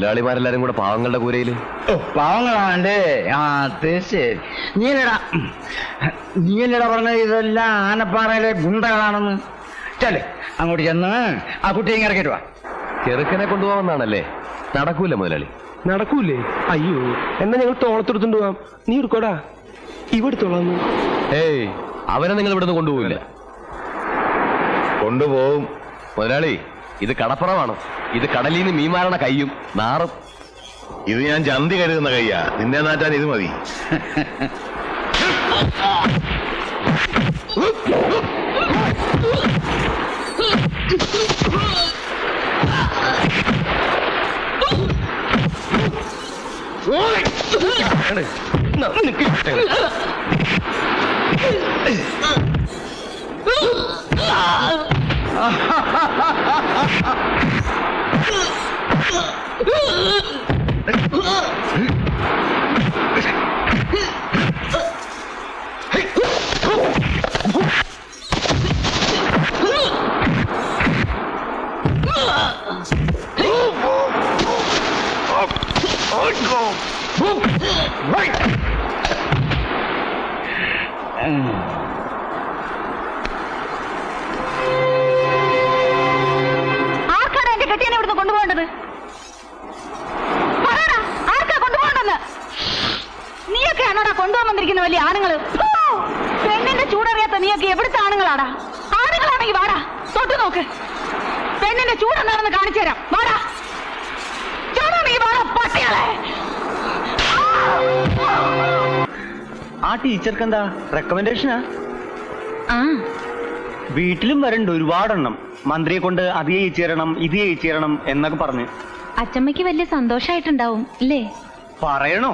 മുതലാളിമാരെല്ലാരും കൂടെ പാവങ്ങളുടെ കൂരയിൽ? ഓ പാവങ്ങളാണ്ട്. ആ തീർച്ചയായും. നീ അല്ലടാ നീ അല്ലടാ പറഞ്ഞത് ഇതെല്ലാം ആനപ്പാറയിലെ ഗുണ്ടകളാണെന്ന്. ചെല്ലേ അങ്ങോട്ട് ചെന്ന് ആ കുട്ടിയെ ഇറക്കിട്ട് വാ. ചെറുക്കനെ കൊണ്ടുപോകാമെന്നാണല്ലേ നടക്കൂല മുതലാളി? നടക്കൂലേ? അയ്യോ എന്നാ ഞങ്ങൾ തോളത്തെടുത്തോണ്ട് പോവാം. നീ എടുക്കോടാ. ഇവിടുത്തോളാം ഏയ് അവനെ നിങ്ങൾ ഇവിടുന്ന് കൊണ്ടുപോകില്ല കൊണ്ടുപോകും മുതലാളി ഇത് കടപ്പുറമാണ്. ഇത് കടലിൽ നിന്ന് മീമാരണ കയ്യും നാറും. ഇത് ഞാൻ ചന്തി കരുതുന്ന കയ്യാ. നിന്നെ നാറ്റാൻ ഇത് മതി. 啊哈哈哈哈哈哈 നീയൊക്കെയാണോടാ കൊണ്ടുപോകാൻ വന്നിരിക്കുന്ന വലിയ ആണുങ്ങൾ. ഫൂ! പെണ്ണിന്റെ ചൂടറിയാത്ത നീയൊക്കെ എവിടുത്തെ ആണുങ്ങളാടാ? ആണുങ്ങളാണെങ്കിൽ വാടാ. തൊട്ടു നോക്ക്. പെണ്ണിന്റെ ചൂടെന്താണെന്ന് കാണിച്ചു തരാം. വാടാ. നീ വാടാ പട്ടികളെ. ആ ടീച്ചർക്ക് എന്താ റെക്കമെൻഡേഷനാ ആ. വീട്ടിലും വരണ്ട് ഒരുപാടെണ്ണം. മന്ത്രിയെ കൊണ്ട് അത് ചെയ്യിച്ചേരണം ഇത് ചെയ്യിച്ചേരണം എന്നൊക്കെ പറഞ്ഞ്. അച്ചമ്മയ്ക്ക് വലിയ സന്തോഷായിട്ടുണ്ടാവും ഇല്ലേ പറയണോ?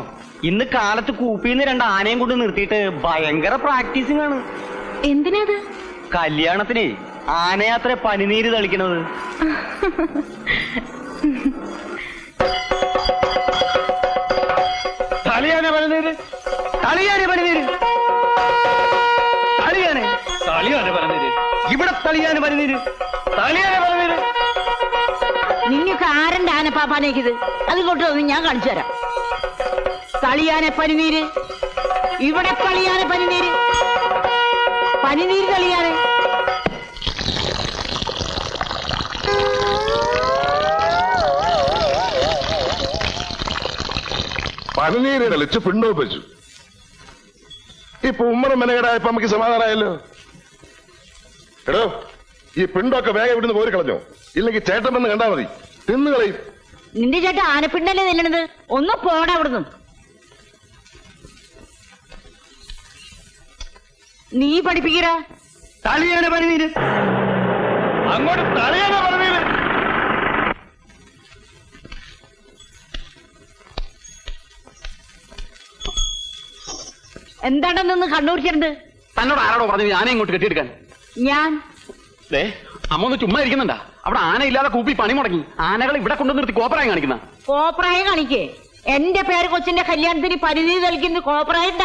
ഇന്ന് കാലത്ത് കൂപ്പിന്ന് രണ്ട് ആനയും കൊണ്ട് നിർത്തിയിട്ട് ഭയങ്കര പ്രാക്ടീസിംഗ് ആണ്. എന്തിനാത്? കല്യാണത്തിന് ആനയാത്ര പനിനീര് തളിക്കണത്. തളിയാന പനിനീര്? തളിയാന പനിനീര്? തളിയാന. തളിയാന പനിനീര്? ഇവിടെ തളിയാന പനിനീര്. തളിയാന പനിനീര്. നിങ്ങൾക്ക് ആരന്റെ ആനപ്പാപ്പാനേക്കിത് അതിങ്ങോട്ട് വന്ന് ഞാൻ കാണിച്ചു തരാം. തളിയാനെ പനിനീര്. ഇവിടെ തളിയാനെ പനിനീര്. പനിനീര് തളിയാനെ. പനിനീര് കളിച്ച് പിണ്ടോപ്പിച്ചു ഇപ്പൊ ഉമ്മറും മെനകേടായപ്പോ നമുക്ക് സമാധാനമായല്ലോ എടോ ഈ പിണ്ടൊക്കെ വേഗം ഇവിടുന്ന് പോരി കളഞ്ഞോ? ഇല്ലെങ്കിൽ ചേട്ടൻ വന്ന് കണ്ടാ മതി. തിന്നു കളയും. നിന്റെ ചേട്ടൻ ആനപ്പിണ്ടല്ലേ നില്ലണത്? ഒന്ന് പോടാ അവിടുന്ന്. നീ പഠിപ്പിക്കരാ തളിയാണ് പറഞ്ഞീര് അങ്ങോട്ട് തളിയാണ് പറഞ്ഞീര് എന്താണ്ടാ നിന്ന് കണ്ണൂരിച്ചിട്ടുണ്ട് തന്നോട് ആരാടോ പറഞ്ഞു ഞാനേ ഇങ്ങോട്ട് കെട്ടിയെടുക്കാൻ. ഞാൻ. ദേ അമ്മ ഒന്ന് ചുമ്മാ ഇരിക്കുന്നുണ്ടാ. അവിടെ ആന ഇല്ലാതെ കൂപ്പി പണി മുടങ്ങി. ആനകൾ ഇവിടെ കൊണ്ടു നിർത്തി കോപ്രായം കാണിക്കുന്ന. കോപ്രായം കാണിക്കേ. എന്റെ പേര് കൊച്ചിന്റെ കല്യാണത്തിന് പരിധി തളിക്കുന്ന കോപ്രായണ്ട.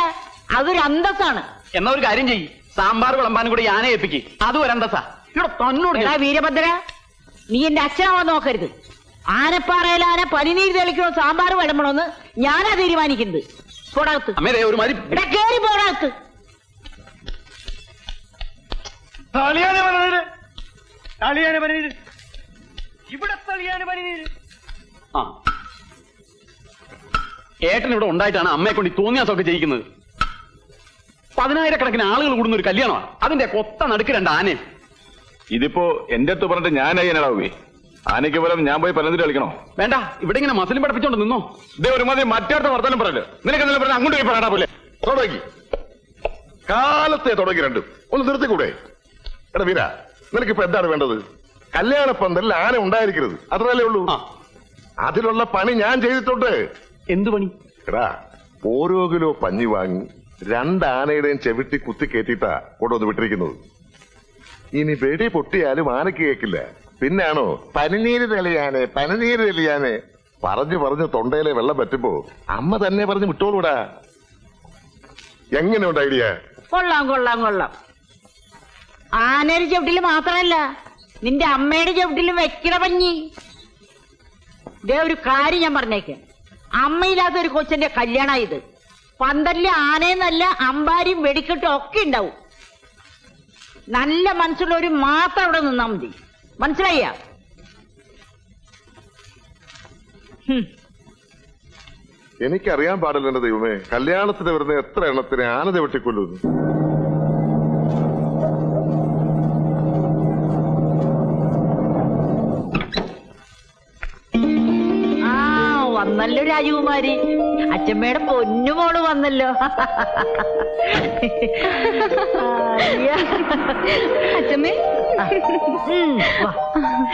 അതൊരു അന്തസ്സാണ്. എന്നാ ഒരു കാര്യം ചെയ്യ്. സാമ്പാർ വിളമ്പാനും കൂടി ഞാനെ ഏൽപ്പിക്ക്. അത് അന്തസ്സാ. ഇവിടെ തന്നോട് എടാ വീരഭദ്ര നീ എന്റെ അച്ഛനാവാൻ നോക്കരുത്. ആനപ്പാറയിൽ ആന പനിനീര് തെളിക്കണോ സാമ്പാർ വിളമ്പണോന്ന് ഞാനാ തീരുമാനിക്കുന്നത്. പോടാകത്ത്. അമ്മേ ദേ ഒരു മാതിരി എടാ കേറി പോടാകത്ത്. തളിയാന പനിനീര് തളിയാന പനിനീര് ഇവിടെ തളിയാന പനിനീര് ആ. ഏട്ടൻ ഇവിടെ ഉണ്ടായിട്ടാണ് അമ്മയെ കൊണ്ട് തോന്നിയാസൊക്കെ ചെയ്യിക്കുന്നത് പതിനായിരക്കണക്കിന് ആളുകൾ കൂടുന്ന ഒരു കല്യാണമാണ്. അതിന്റെ കൊത്ത നടുക്ക് രണ്ട് ആനയും. ഇതിപ്പോ എന്റെ അടുത്ത് പറഞ്ഞിട്ട് ഞാനായി അയ്യനാടാവേ ആനയ്ക്ക് പോലും ഞാൻ പോയി പലതിൽ കളിക്കണോ? വേണ്ട ഇവിടെ ഇങ്ങനെ മസിലും പഠിപ്പിച്ചോണ്ട് നിന്നോ. ഇതേ ഒരു മതി മറ്റേടത്ത് വർത്താനം പറയല്ലോ നിനക്ക് എന്തെങ്കിലും പറഞ്ഞ അങ്ങോട്ട് പോയി പറയണ പോലെ തുടങ്ങി കാലത്തെ തുടങ്ങി രണ്ടും. ഒന്ന് നിർത്തിക്കൂടെ? എടാ വീര നിനക്കിപ്പോ എന്താണ് വേണ്ടത്? കല്യാണ പന്തലിൽ ആന ഉണ്ടായിരിക്കരുത്. അത്രയല്ലേ ഉള്ളൂ. അതിലുള്ള പണി ഞാൻ ചെയ്തിട്ടുണ്ട്. എന്ത് പണി? എടാ ഓരോ കിലോ പഞ്ഞി വാങ്ങി രണ്ട് ആനയുടെയും ചെവിട്ടി കുത്തി കയറ്റിയിട്ടാ ഒന്ന് വിട്ടിരിക്കുന്നത്. ഇനി വെടി പൊട്ടിയാലും ആനയ്ക്ക് കേക്കില്ല. പിന്നാണോ പനിനീര് തെളിയാനെ പനിനീര് തെളിയാനെ. പറഞ്ഞു പറഞ്ഞു തൊണ്ടയിലെ വെള്ളം പറ്റുമ്പോ അമ്മ തന്നെ പറഞ്ഞു വിട്ടോളൂടാ. എങ്ങനെയുണ്ട് ഐഡിയ? കൊള്ളാം കൊള്ളാം കൊള്ളാം. ആനയുടെ ചവിട്ടിൽ മാത്രമല്ല നിന്റെ അമ്മയുടെ ചവിട്ടിലും വെക്കണ പഞ്ഞി. ഇതേ ഒരു കാര്യം ഞാൻ പറഞ്ഞേക്കേ. അമ്മയില്ലാത്ത ഒരു കൊച്ചന്റെ കല്യാണ ഇത്. പന്തലിൽ ആനയെന്നല്ല അമ്പാരിയും വെടിക്കെട്ടും ഒക്കെ ഉണ്ടാവും. നല്ല മനസ്സുള്ളവർ മാത്രം അവിടെ നിന്നാ മതി. മനസ്സിലായ എനിക്കറിയാൻ പാടില്ല എന്റെ ദൈവമേ. കല്യാണത്തിന് വരുന്ന എത്ര എണ്ണത്തിന് ആന ചവിട്ടിക്കൊല്ലുന്നു വന്നല്ലോ രാജകുമാരി. അച്ഛമ്മയുടെ പൊന്നുമോൾ വന്നല്ലോ. അച്ഛമ്മേ.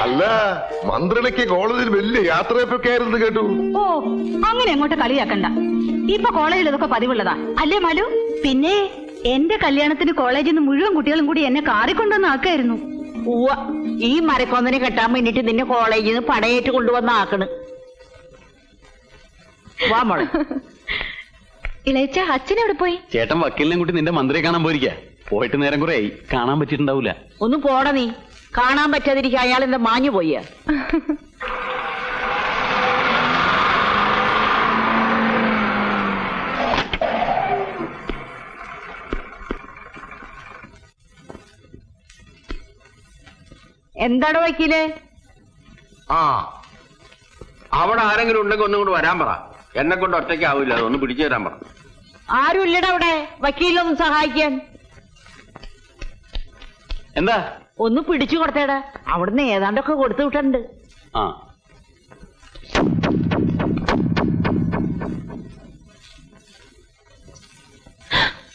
അല്ല മന്ത്രിണിക്ക് കോളേജിൽ വലിയ യാത്രയൊക്കെ ആയിരുന്നു കേട്ടു. ഓ അങ്ങനെ അങ്ങോട്ട് കളിയാക്കണ്ട. ഇപ്പൊ കോളേജിൽ ഇതൊക്കെ പതിവുള്ളതാ. അല്ലേ മാലു? പിന്നെ എന്റെ കല്യാണത്തിന് കോളേജിൽ നിന്ന് മുഴുവൻ കുട്ടികളും കൂടി എന്നെ കാറിക്കൊണ്ടുവന്ന് ആക്കായിരുന്നു. ഈ മരക്കൊന്നിനെ കെട്ടാൻ വേണ്ടിട്ട് നിന്നെ കോളേജിൽ നിന്ന് പടയേറ്റ് കൊണ്ടുവന്ന് ആക്കണ്. വാ മോളെ. ഇളയച്ച അച്ഛൻ എവിടെ പോയി? ചേട്ടൻ വക്കീലിനെ കൂട്ടി നിന്റെ മന്ത്രിയെ കാണാൻ പോയിരിക്കാ. പോയിട്ട് നേരം കുറെ ആയി. കാണാൻ പറ്റിയിട്ടുണ്ടാവൂല. ഒന്ന് പോട നീ. കാണാൻ പറ്റാതിരിക്കാൻ അയാൾ എന്താ മാഞ്ഞു പോയ? എന്താണ് വക്കീൽ? ആ അവിടെ ആരെങ്കിലും ഉണ്ടെങ്കിൽ ഒന്നും കൂടെ വരാൻ പറ. എന്നെ കൊണ്ട് ഒറ്റയ്ക്കാവില്ല അതൊന്ന് പിടിച്ചു തരാൻ പറ ആരും ഇല്ലടാ അവിടെ? വക്കീലൊന്നും സഹായിക്കാൻ. എന്താ? ഒന്ന് പിടിച്ചു കൊടുത്തേടാ. അവിടുന്ന് ഏതാണ്ടൊക്കെ കൊടുത്തു വിട്ടുണ്ട് ആ.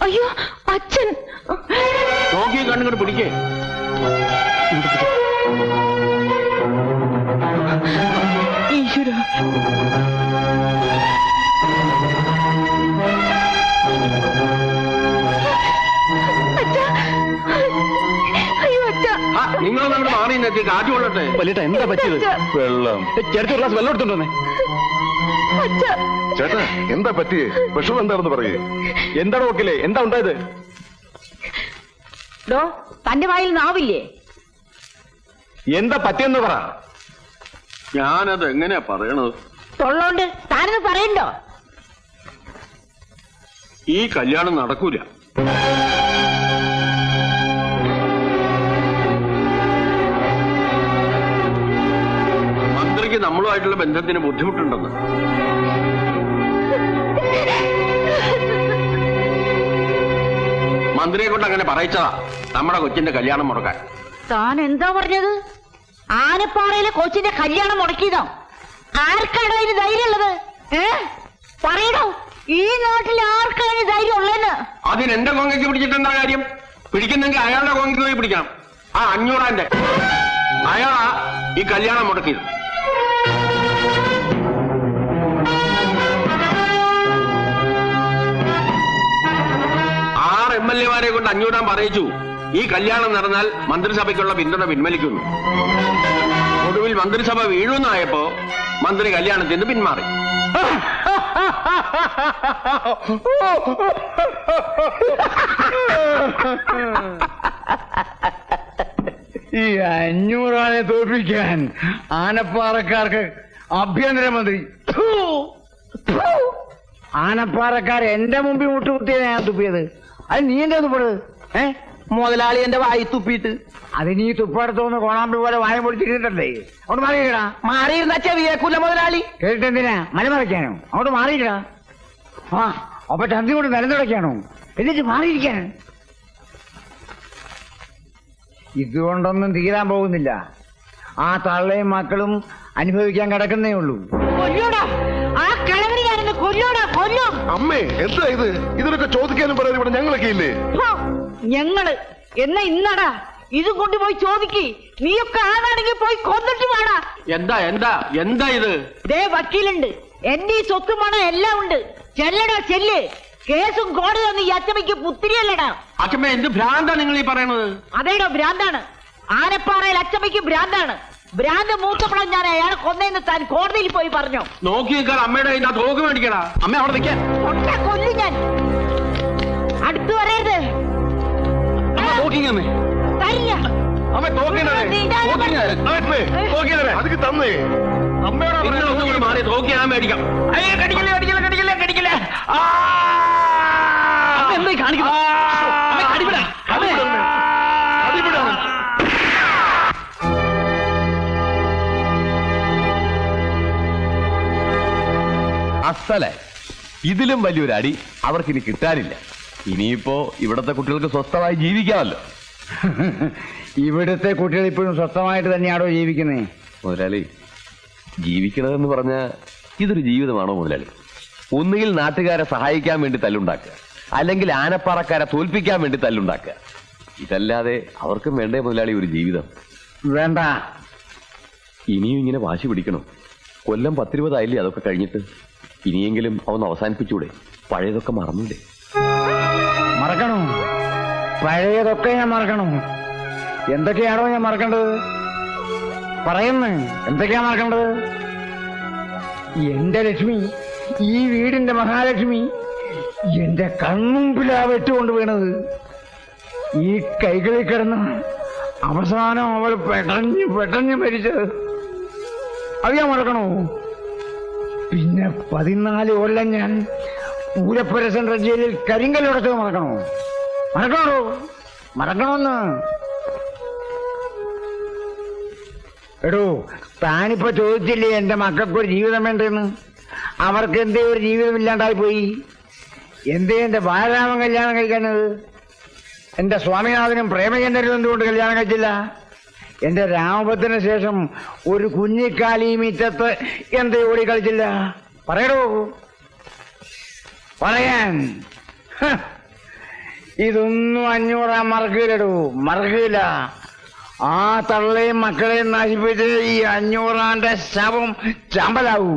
അയ്യോ അച്ഛൻ. നോക്കി കണ്ണുകൊണ്ട് പിടിക്കേ. നിങ്ങൾ നമ്മുടെ മാറി നിന്നെത്തി കാറ്റ് കൊള്ളട്ടെ. വലിയേട്ട എന്താ പറ്റിയത്? വെള്ളം. ചേട്ടൻ ഗ്ലാസ് വെള്ളം എടുത്തോണ്ടേ ചേട്ടാ എന്താ പറ്റിയേ? വിഷമം എന്താണെന്ന് പറയേ. എന്താണ് നോക്കില്ലേ എന്താ ഉണ്ടായത്? തന്റെ വായിൽ നാവില്ലേ? എന്താ പറ്റിയെന്ന് പറ. ഞാനത് എങ്ങനെയാ പറയണത്? തൊള്ളോണ്ട് താനത് പറയണ്ടോ? ഈ കല്യാണം നടക്കൂല. മന്ത്രിക്ക് നമ്മളുമായിട്ടുള്ള ബന്ധത്തിന് ബുദ്ധിമുട്ടുണ്ടെന്ന്. മന്ത്രിയെ കൊണ്ട് അങ്ങനെ പറയിച്ചതാ. നമ്മുടെ കൊച്ചിന്റെ കല്യാണം മുടക്കാൻ. താൻ എന്താ പറഞ്ഞത്? ആനപ്പാറയിലെ കൊച്ചിന്റെ കല്യാണം മുടക്കിയതോ? ആർക്കാണോ അതിന് ധൈര്യമുള്ളത്? ഏ? പറയണോ ഈ നാട്ടിൽ ആർക്കാണ് ധൈര്യം ഉള്ളതെന്ന് അതിന് എന്റെ കോങ്ങയ്ക്ക് പിടിച്ചിട്ട് എന്താ കാര്യം? പിടിക്കുന്നെങ്കിൽ അയാളുടെ കോങ്ങയ്ക്ക് പോയി പിടിക്കണം. ആ അഞ്ഞൂറാന്റെ അയാളാ ഈ കല്യാണം മുടക്കിയത്. ആറ് എം എൽ എമാരെ കൊണ്ട് അഞ്ഞൂറാൻ പറയിച്ചു. ഈ കല്യാണം നടന്നാൽ മന്ത്രിസഭയ്ക്കുള്ള പിന്തുണ പിൻവലിക്കുന്നു. ഒടുവിൽ മന്ത്രിസഭ വീഴുന്നായപ്പോ മന്ത്രി കല്യാണത്തിന് പിന്മാറി. ഈ അഞ്ഞൂറാനെ തോൽപ്പിക്കാൻ ആനപ്പാറക്കാർക്ക് ആഭ്യന്തരമന്ത്രി. ആനപ്പാറക്കാർ എന്റെ മുമ്പിൽ മുട്ടുകുത്തിയാണ് ഞാൻ തുപ്പിയത്. അത് നീ എന്താ തുപ്പത് ഏ? മുതലാളി എന്റെ വായി തുപ്പിയിട്ട്. അത് നീ തുപ്പടത്തോന്ന് കോണാമ്പി പോലെ വായ പൊടിച്ചിട്ടില്ലേ അങ്ങോട്ട് മാറിയിടാ. മാറിയിരുന്ന ചെവിയേക്കൂല മുതലാളി. കേട്ടിട്ടെന്തിനാ? മലമറയ്ക്കാനോ? അങ്ങോട്ട് മാറിയിടാ. ആ അപ്പൊ ചന്തി കൊണ്ട് നിലനിടയ്ക്കാണോ എന്നിട്ട് മാറിയിരിക്കാൻ. ഇതുകൊണ്ടൊന്നും തീരാൻ പോകുന്നില്ല. ആ തള്ളയും മക്കളും അനുഭവിക്കാൻ കിടക്കുന്നേ ഉള്ളൂ. കൊല്ലോടാ. ആ ഞാനിന്ന് കൊല്ലോടാ. കൊല്ലും. അമ്മേ എന്താ ഇത്? ഇതിനൊക്കെ ചോദിക്കാനും പറയാനും ഇവിടെ ഞങ്ങളൊക്കെ ഇല്ലേ? ഹോ, ഞങ്ങൾ എന്നാ ഇന്നടാ ഇത് കൊണ്ടുപോയി ചോദിക്ക്. നീയൊക്കെ ആണാണെങ്കിൽ പോയി കൊന്നിട്ട് വേണ എന്താ എന്താ എന്താ ഇത്? ദേ വക്കീലുണ്ട്. എന്റെ ഈ സ്വത്തും പണം എല്ലാം ഉണ്ട്. ചെല്ലടാ ചെല്ല്. കേസും കോടതിയൊന്നും ഈ അച്ചമ്മയ്ക്ക് പുത്തിരിയല്ലടാ. അച്ഛമ്മ എന്ത് ഭ്രാന്താ നിങ്ങൾ ഈ പറയണത്? അതേടോ ഭ്രാന്താണ്. ആനപ്പാറയിൽ അച്ചമ്മയ്ക്ക് ഭ്രാന്താണ്. ഭ്രാന്ത് മൂത്തപ്പണം ഞാൻ അയാൾ കൊന്നേന്ന് താൻ കോടതിയിൽ പോയി പറഞ്ഞു. നോക്കി നിൽക്കാൻ അമ്മയുടെ കയ്യിൽ ആ തോക്ക് മേടിക്കടാ. അമ്മ അവിടെ നിൽക്കാൻ കൊല്ലു ഞാൻ. അടുത്തു വരരുത് നോക്കിങ്ങന്നേ തരില്ല അമ്മ തോക്കിനെ അതിക്ക് തന്നേ. കൂടി മാറി തോക്കി ഞാൻ മേടിക്കാം. അയ്യോ കടിക്കല്ലേ കടിക്കല്ലേ കടിക്കല്ലേ കടിക്കല്ലേ. ആ! എന്തായി കാണിക്കുന്നത് അമ്മേ. അമ്മേ. അസലെ ഇതിലും വലിയൊരു അടി അവർക്കിനി കിട്ടാനില്ല. ഇനിയിപ്പോ ഇവിടത്തെ കുട്ടികൾക്ക് സ്വസ്ഥമായി ജീവിക്കാമല്ലോ ഇവിടുത്തെ കുട്ടികൾ ഇപ്പോഴും സ്വസ്ഥമായിട്ട് തന്നെയാണോ ജീവിക്കുന്നേ? മുതലാളി ജീവിക്കണമെന്ന് പറഞ്ഞ ഇതൊരു ജീവിതമാണോ മുതലാളി? ഒന്നുകിൽ നാട്ടുകാരെ സഹായിക്കാൻ വേണ്ടി തല്ലുണ്ടാക്കുക അല്ലെങ്കിൽ ആനപ്പാറക്കാരെ തോൽപ്പിക്കാൻ വേണ്ടി തല്ലുണ്ടാക്കുക. ഇതല്ലാതെ അവർക്കും വേണ്ടേ മുതലാളി ഒരു ജീവിതം? വേണ്ട. ഇനിയും ഇങ്ങനെ വാശി പിടിക്കണം. കൊല്ലം പത്തിരുപതായില്ലേ അതൊക്കെ കഴിഞ്ഞിട്ട്? ഇനിയെങ്കിലും അവന്ന് അവസാനിപ്പിച്ചൂടെ? പഴയതൊക്കെ മറന്നൂടെ? മറക്കണോ? പഴയതൊക്കെ ഞാൻ മറക്കണോ? എന്തൊക്കെയാണോ ഞാൻ മറക്കേണ്ടത്? പറയുന്നു എന്തൊക്കെയാ മറക്കേണ്ടത്? എന്റെ ലക്ഷ്മി ഈ വീടിന്റെ മഹാലക്ഷ്മി എന്റെ കൺമുമ്പിലാ വെട്ടുകൊണ്ട് വീണത്. ഈ കൈകളിൽ കിടന്ന് അവസാനം അവൾ പെടഞ്ഞ് പെടഞ്ഞ് മരിച്ചത്. അത് ഞാൻ മറക്കണോ? പിന്നെ പതിനാല് കൊല്ലം ഞാൻ പൂരപ്പുര സെൻട്രൽ ജയിലിൽ കരിങ്കല്ലുടച്ചത് മറക്കണോ? മറക്കണോ? മറക്കണമെന്ന് എടോ താനിപ്പോ ചോദിച്ചില്ലേ എന്റെ മക്കൾക്ക് ഒരു ജീവിതം വേണ്ടെന്ന്? അവർക്ക് എന്തേ ഒരു ജീവിതം ഇല്ലാണ്ടായി പോയി? എന്തേ എന്റെ ബാലരാമൻ കല്യാണം കഴിക്കാനത് എന്റെ സ്വാമിനാഥനും പ്രേമചന്ദ്രനും എന്തുകൊണ്ട് കല്യാണം കഴിച്ചില്ല? എന്റെ രാമഭദ്രന് ശേഷം ഒരു കുഞ്ഞിക്കാലി മിറ്റത്ത് എന്തേ ഓടി കളിച്ചില്ല? പറയടോ. പറയാൻ. ഇതൊന്നും അഞ്ഞൂറാ മറക്കില്ലടൂ മറക്കില്ല ആ തള്ളയും മക്കളെയും നശിപ്പിച്ച് ഈ അഞ്ഞൂറാന്റെ ശവം ചമ്പലാവൂ.